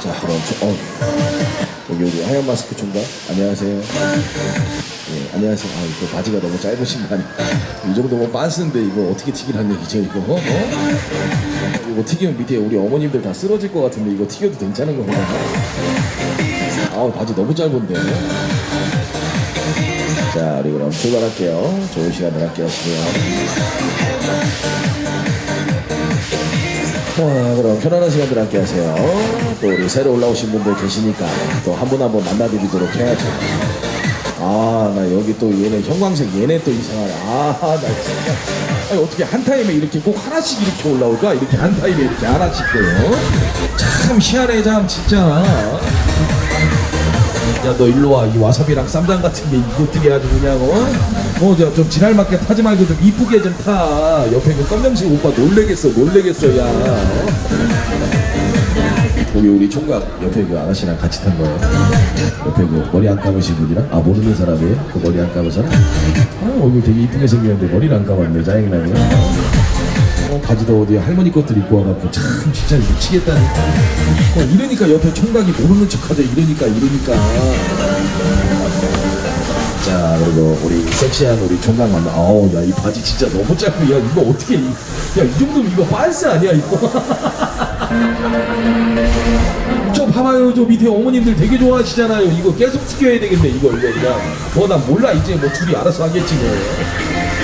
자, 그럼 저, 어, 여기 우리 하얀 마스크 총각 안녕하세요. 예, 안녕하세요. 아, 이거 바지가 너무 짧으신 거 아니에요? 이 정도면 빤스인데 이거 어떻게 튀기란 얘기죠, 이거? 어? 이거 튀기면 밑에 우리 어머님들 다 쓰러질 것 같은데 이거 튀겨도 괜찮은 건가요? 아우, 바지 너무 짧은데. 자, 우리 그럼 출발할게요. 좋은 시간을 함께 하시고요. 자, 그럼 편안한 시간들 함께 하세요. 또 우리 새로 올라오신 분들 계시니까 또 한 분 한 분 만나드리도록 해야죠. 아, 나 여기 또 얘네 형광색 얘네 또 이상하네. 아, 나 진짜. 아니, 어떻게 한 타임에 이렇게 꼭 하나씩 이렇게 올라올까? 이렇게 한 타임에 이렇게 하나씩요. 참 희한해, 참, 진짜. 야 너 일로 와 이 와사비랑 쌈장 같은 게 이것들이 아주 그냥 어? 뭐좀 지랄 맞게 타지 말고 좀 이쁘게 좀 타. 옆에 그 검정색 오빠 놀래겠어 놀래겠어 야. 어? 거기 우리 총각 옆에 그 아가씨랑 같이 탄 거예요. 옆에 그 머리 안 감으신 분이랑? 아 모르는 사람이에요? 그 머리 안 감은 사람? 아 얼굴 되게 이쁘게 생겼는데 머리를 안 감았네 짜증나네. 어, 바지도 어디 할머니 것들 입고 와갖고 참 진짜 미치겠다니까 어, 이러니까 옆에 총각이 모르는 척하죠 이러니까 이러니까 자 그리고 우리 섹시한 우리 총각 만나. 아우 야 이 바지 진짜 너무 짧고 야 이거 어떻게 야 이 정도면 이거 빤스 아니야 이거? 저 봐봐요 저 밑에 어머님들 되게 좋아하시잖아요. 이거 계속 시켜야 되겠네 이거 이거 그냥 뭐난 몰라 이제 뭐 둘이 알아서 하겠지 뭐.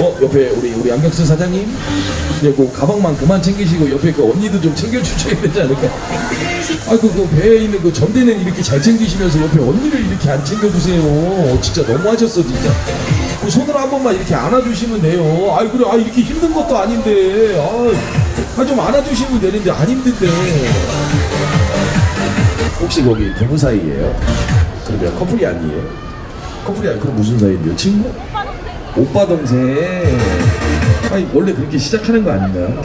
어, 옆에 우리 우리 안경스 사장님 그리고 가방만 그만 챙기시고 옆에 그 언니도 좀 챙겨주셔야 되지 않을까? 아이고 그 배에 있는 그 전대는 이렇게 잘 챙기시면서 옆에 언니를 이렇게 안 챙겨주세요. 어, 진짜 너무하셨어 진짜. 그 손으로 한 번만 이렇게 안아주시면 돼요. 아이 그래 아 이렇게 힘든 것도 아닌데 아좀 안아주시면 되는데 안 힘든데. 혹시 거기 부부 사이예요? 그러면 커플이 아니에요? 커플이 아니 그럼 무슨 사이인데요? 친구? 오빠 동생. 아니 원래 그렇게 시작하는 거 아닌가요?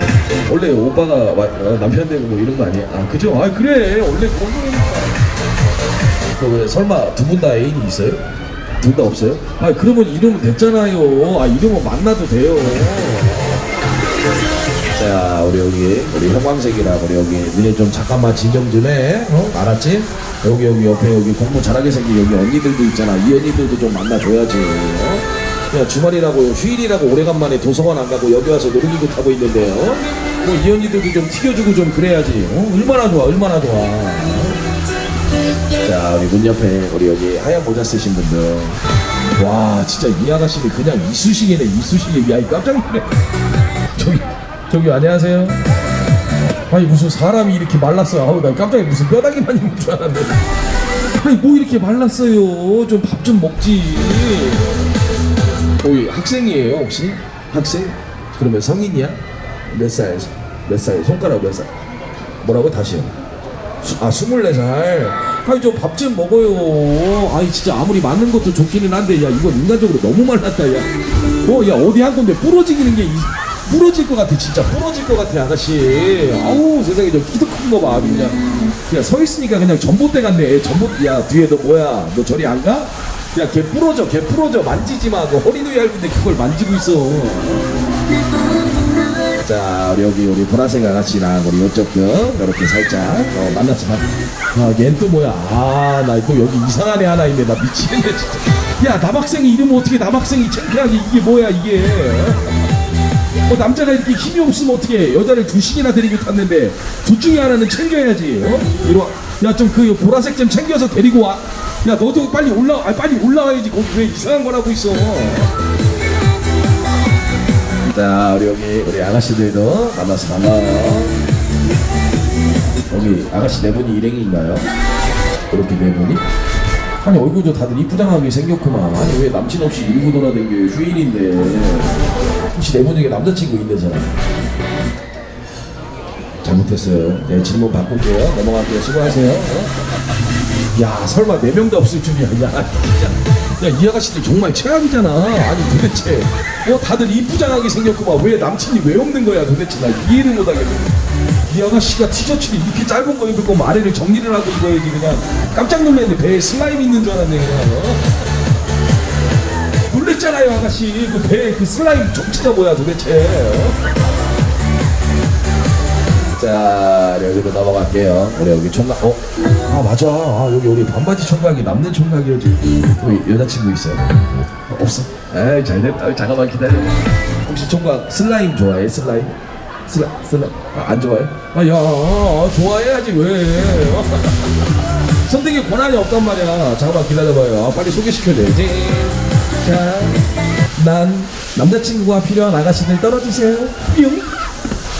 원래 오빠가 와- 어, 남편 되고 뭐 이런 거 아니에요? 아 그죠? 아 그래 원래 그런 거니까. 그왜 설마 두 분 다 애인이 있어요? 둘 다 없어요? 아 그러면 이러면 됐잖아요. 아 이러면 만나도 돼요. 자 우리 여기 우리 형광색이라 우리 여기 니네 좀 잠깐만 진정 좀 해. 어? 알았지? 여기 여기 옆에 여기 공부 잘하게 생긴 여기 언니들도 있잖아. 이 언니들도 좀 만나줘야지. 어? 그냥 주말이라고 휴일이라고 오래간만에 도서관 안 가고 여기 와서 놀이기구 타고 있는데요. 뭐이 언니들도 좀 튀겨주고 좀 그래야지. 어? 얼마나 좋아, 얼마나 좋아. 자 우리 문 옆에 우리 여기 하얀 모자 쓰신 분들. 와 진짜 이 아가씨는 그냥 이쑤시개네 이쑤시개. 야이 깜짝 놀래. 저기 저기 안녕하세요. 아니 무슨 사람이 이렇게 말랐어. 아우 나 깜짝이야 무슨 뼈다귀만 있는 줄 알았네. 아니 뭐 이렇게 말랐어요. 좀 밥좀 먹지. 거기 학생이에요 혹시? 학생? 그러면 성인이야? 몇 살? 몇 살? 손가락 몇 살? 뭐라고 다시요? 수, 아 24살 아니 좀밥 좀 먹어요 아니 진짜 아무리 맞는 것도 좋기는 한데 야 이건 인간적으로 너무 말랐다 야 어 야 어디 한 건데 부러지기는 게 이, 부러질 것 같아 진짜 부러질 것 같아 아가씨 아우 세상에 저 키도 큰 거 봐 그냥 그냥 서 있으니까 그냥 전봇대 같네 전봇 야 뒤에 너 뭐야 너 저리 안 가? 야걔 부러져 걔 부러져. 만지지 마 그 허리도 얇은데 그걸 만지고 있어. 자 우리 여기 우리 보라색 아가씨랑 우리 이쪽도 이렇게 살짝 어, 만나서 아얜 또 뭐야? 아 나 또 여기 이상한 애 하나 있네. 나 미치겠네 진짜. 야 남학생이 이러면 어떻게 남학생이 창피하게 이게 뭐야 이게? 어, 남자가 이렇게 힘이 없으면 어떻게 여자를 두식이나 데리고 탔는데 둘 중에 하나는 챙겨야지 어? 이리 와 야 좀 그 보라색 좀 챙겨서 데리고 와 야 너도 빨리 올라 아 빨리 올라와야지. 거기 왜 이상한 걸 하고 있어? 자 우리 여기 우리 아가씨들도 만나서 반가워요. 여기 아가씨 네 분이 일행인가요? 그렇게 네 분이? 아니 얼굴도 다들 이쁘장하게 생겼구만. 아니 왜 남친 없이 일고 돌아다녀 휴일인데. 혹시 네 분 중에 남자친구 사람? 잘못했어요. 네 질문 바꿀게요. 넘어갈게요. 수고하세요. 어? 야 설마 네 명 다 없을 줄이야. 야 진짜 야이 아가씨들 정말 최악이잖아. 아니 도대체. 어 다들 이쁘장하게 생겼구만 왜 남친이 왜 없는 거야 도대체. 나 이해를 못하겠네. 이 아가씨가 티셔츠를 이렇게 짧은 거 입고 아래를 정리를 하고 입어야지 그냥. 깜짝 놀랐네. 배에 슬라임 있는 줄 알았네 그냥. 어? 놀랬잖아요 아가씨. 그 배에 그 슬라임 정체가 뭐야 도대체. 어? 자자 여기로 넘어갈게요. 우리 여기 총각 어? 아 맞아. 아 여기 우리 반바지 총각이 남는 총각이었지 우리 여자친구 있어요? 어, 없어? 에이 잘 됐다. 잠깐만 기다려. 혹시 총각 슬라임 좋아해? 슬라임? 슬라, 슬라임 아, 안 좋아해? 아 야 아, 좋아해야지 왜. 선택의 권한이 없단 말이야. 잠깐만 기다려봐요. 아, 빨리 소개시켜줘야지. 자 난 남자친구가 필요한 아가씨들 떨어지세요. 뿅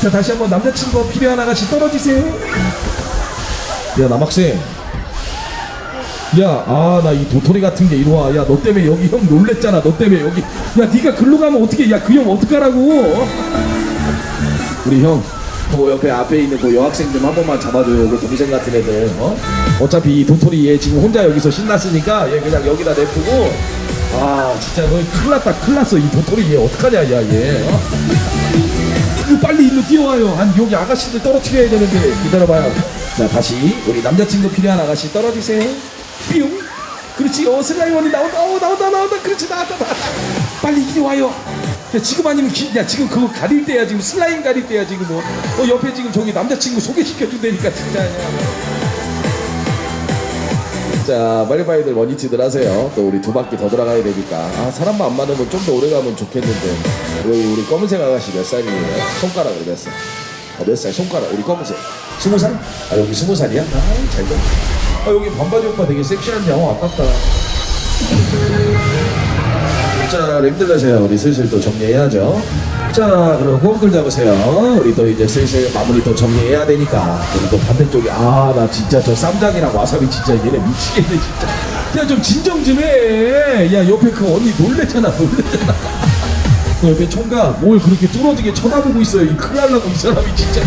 자 다시 한번 남자친구가 필요한 아가씨 떨어지세요 야 남학생 야 아 나 이 도토리 같은 게 이리 와야 너 때문에 여기 형 놀랬잖아 너 때문에 여기 야 네가 글로 가면 어떻게 야 그 형 어떡하라고 우리 형, 그 옆에 앞에 있는 그 여학생 좀 한 번만 잡아줘요. 그 동생 같은 애들. 어? 어차피 이 도토리 얘 지금 혼자 여기서 신났으니까 얘 그냥 여기다 냅두고. 아 진짜 너 큰일 났다 큰일 났어 이 도토리 얘 어떡하냐 야 얘. 어? 이거 빨리 일로 뛰어와요. 아니 여기 아가씨들 떨어뜨려야 되는데 기다려봐요. 자 다시 우리 남자친구 필요한 아가씨 떨어지세요. 뿅. 그렇지. 어 슬라이 원이 나온다. 어 나온다 나온다. 그렇지 나왔다 나왔다. 빨리 이리 와요. 야 지금 아니면 기, 야 지금 그거 가릴 때야 지금 슬라임 가릴 때야 지금 뭐. 어 옆에 지금 저기 남자친구 소개시켜 준다니까 진짜. 자 빨리빨리들 원위치들 하세요. 또 우리 두 바퀴 더 돌아가야 되니까. 아 사람만 안 많으면 좀 더 오래 가면 좋겠는데. 우리 우리 검은색 아가씨 몇 살이에요? 손가락으로 몇 살? 어, 몇 살? 손가락 우리 검은색. 스무 살? 아 여기 스무 살이야? 아 잘 돼. 아 여기 반바지 오빠 되게 섹시한데 어 아깝다. 자, 림들 내세요. 우리 슬슬 또 정리해야죠. 자, 그럼 호흡들 잡으세요. 우리 또 이제 슬슬 마무리 또 정리해야 되니까. 또 반대쪽에, 아, 나 진짜 저 쌈장이랑 와사비 진짜 얘네 미치겠네, 진짜. 야, 좀 진정 좀 해. 야, 옆에 그 언니 놀랬잖아, 놀랬잖아. 그 옆에 총각 뭘 그렇게 뚫어지게 쳐다보고 있어요. 이 큰일 날라고 이 사람이 진짜.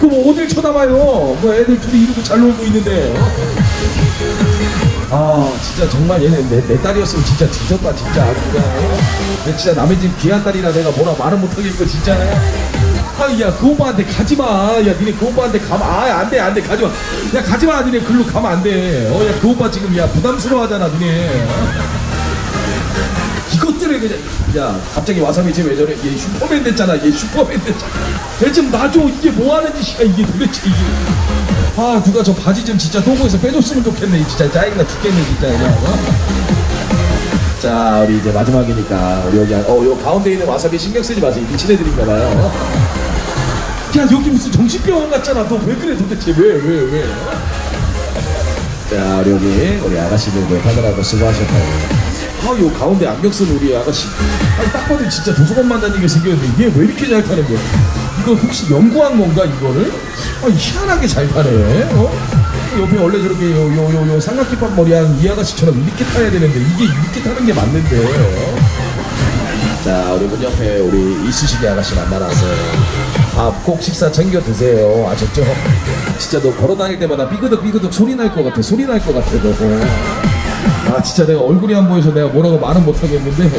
그뭐 어딜 쳐다봐요. 뭐 애들 둘이 이러고 잘 놀고 있는데. 어? 아 진짜 정말 얘네 내, 내 딸이었으면 진짜 뒤졌다 진짜. 아주 그냥 어? 내 진짜 남의 집 귀한 딸이라 내가 뭐라 말은 못하겠고 진짜 아야 그 오빠한테 가지마. 야 니네 그 오빠한테 가면 아 안돼 안돼 가지마. 야 가지마 니네. 글로 가면 안돼. 어 야 그 오빠 지금 야 부담스러워하잖아 니네. 어? 이것들에 그냥 야 갑자기 와사비 쟤왜 저래. 얘 슈퍼맨 됐잖아 얘 슈퍼맨 됐잖아. 얘좀 놔줘. 이게 뭐하는 짓이야 이게 도대체 이게 아 누가 저 바지 좀 진짜 도구에서 빼줬으면 좋겠네. 진짜 짜증나 죽겠네 진짜. 그냥 어? 자 우리 이제 마지막이니까 우리 여기 어요 가운데 있는 와사비 신경 쓰지 마세요. 미친 애들인가 봐요. 야 여기 무슨 정신병원 같잖아. 너 왜 그래 도대체? 왜 왜 왜, 자 우리 여기 우리 아가씨들 왜 하느라고 수고하셨나요 아요 가운데 안경 쓴 우리 아가씨. 아니 딱 봐도 진짜 도서관 만 다니게 생겼는데 얘 왜 이렇게 잘 타는 거야 이거 혹시 연구한 건가 이거를? 아 희한하게 잘 타네 어? 옆에 원래 저렇게 요요 삼각김밥 머리한 이 아가씨처럼 이렇게 타야 되는데 이게 이렇게 타는 게 맞는데 어? 자 우리 문 옆에 우리 이수식이 아가씨 만나러 왔어요 밥꼭 식사 챙겨 드세요 아셨죠? 진짜 너 걸어 다닐 때마다 삐그덕 삐그덕 소리 날 것 같아 소리 날 것 같아 너 아 진짜 내가 얼굴이 안 보여서 내가 뭐라고 말은 못 하겠는데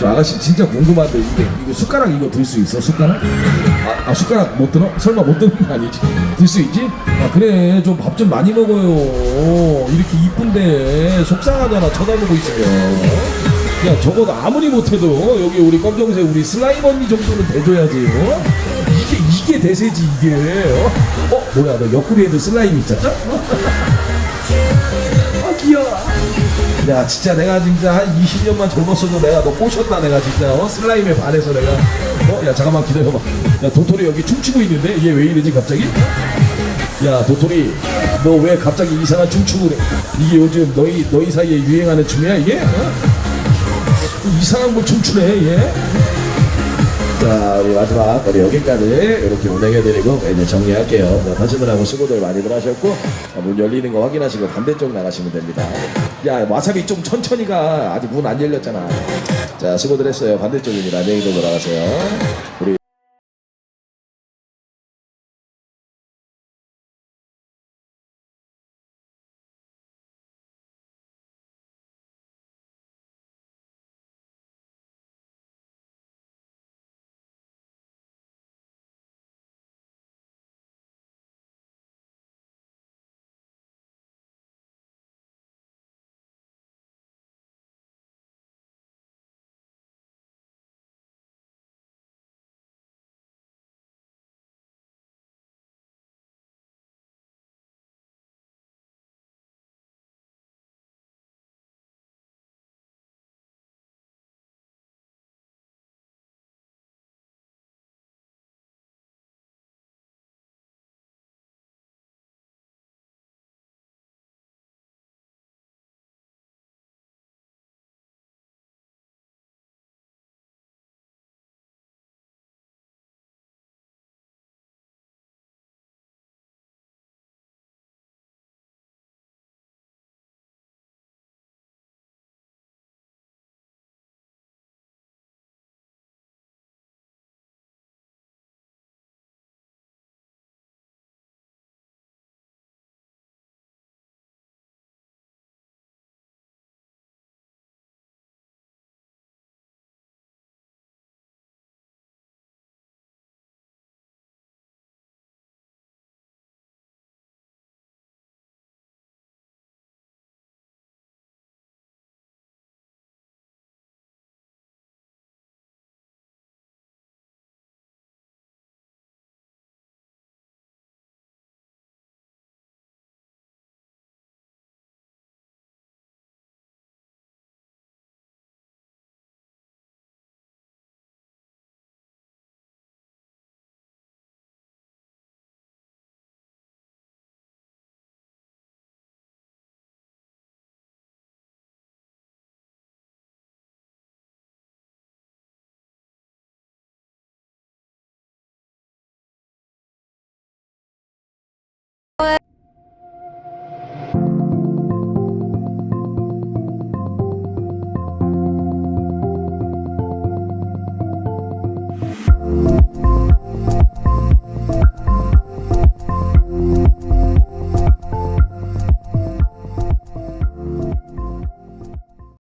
저 아가씨 진짜 궁금한데 이게 이거 숟가락 이거 들 수 있어 숟가락? 아, 아 숟가락 못 들어? 설마 못 드는 거 아니지? 들 수 있지? 아 그래 좀 밥 좀 많이 먹어요 이렇게 이쁜데 속상하잖아 쳐다보고 있으면 야 적어도 아무리 못해도 여기 우리 검정색 우리 슬라임 언니 정도는 대줘야지 어? 이게 이게 대세지 이게 어? 어? 뭐야 너 옆구리에도 슬라임 있잖아? 아 야 진짜 내가 진짜 한 20년만 젊었어도 내가 너 꼬셨다 내가 진짜 어? 슬라임에 반해서 내가 어? 야 잠깐만 기다려봐 야 도토리 여기 춤추고 있는데 얘 왜 이러지 갑자기? 야 도토리 너 왜 갑자기 이상한 춤 추고 그래 이게 요즘 너희 너희 사이에 유행하는 춤이야 이게? 어? 이상한 걸 춤추네 얘 자, 우리 마지막 우리 여기까지 이렇게 운행해드리고 이제 정리할게요. 뭐, 다시들하고 수고들 많이들 하셨고 자, 문 열리는 거 확인하시고 반대쪽 나가시면 됩니다. 야, 와사비 좀 천천히 가. 아직 문 안 열렸잖아. 자, 수고들 했어요. 반대쪽입니다. 안녕히 돌아가세요. 우리